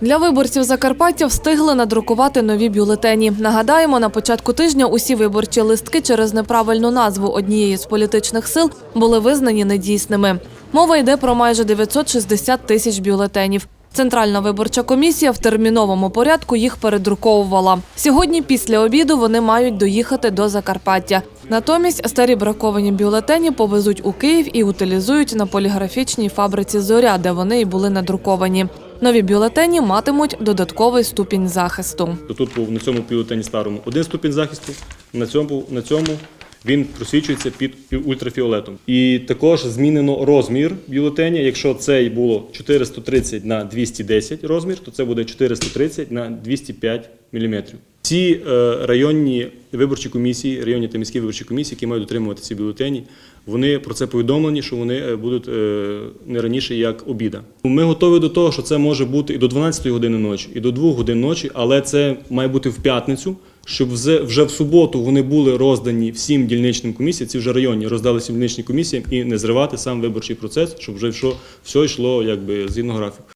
Для виборців Закарпаття встигли надрукувати нові бюлетені. Нагадаємо, на початку тижня усі виборчі листки через неправильну назву однієї з політичних сил були визнані недійсними. Мова йде про майже 960 тисяч бюлетенів. Центральна виборча комісія в терміновому порядку їх передруковувала. Сьогодні, після обіду, вони мають доїхати до Закарпаття. Натомість старі браковані бюлетені повезуть у Київ і утилізують на поліграфічній фабриці Зоря, де вони і були надруковані. Нові бюлетені матимуть додатковий ступінь захисту. Тут був на цьому бюлетені старому один ступінь захисту, на цьому, на цьому він просвічується під ультрафіолетом. І також змінено розмір бюлетеня. Якщо цей було 430 на 210 розмір, то це буде 430 на 205 мм. Ці е, районні виборчі комісії, районні та міські виборчі комісії, які мають дотримувати ці бюлетені, вони про це повідомлені, що вони е, будуть е, не раніше як обіда. Ми готові до того, що це може бути і до 12 години ночі, і до 2 годин ночі, але це має бути в п'ятницю, щоб вже, в суботу вони були роздані всім дільничним комісіям, ці вже районні роздали всім дільничним комісіям і не зривати сам виборчий процес, щоб вже все йшло якби згідно графіку.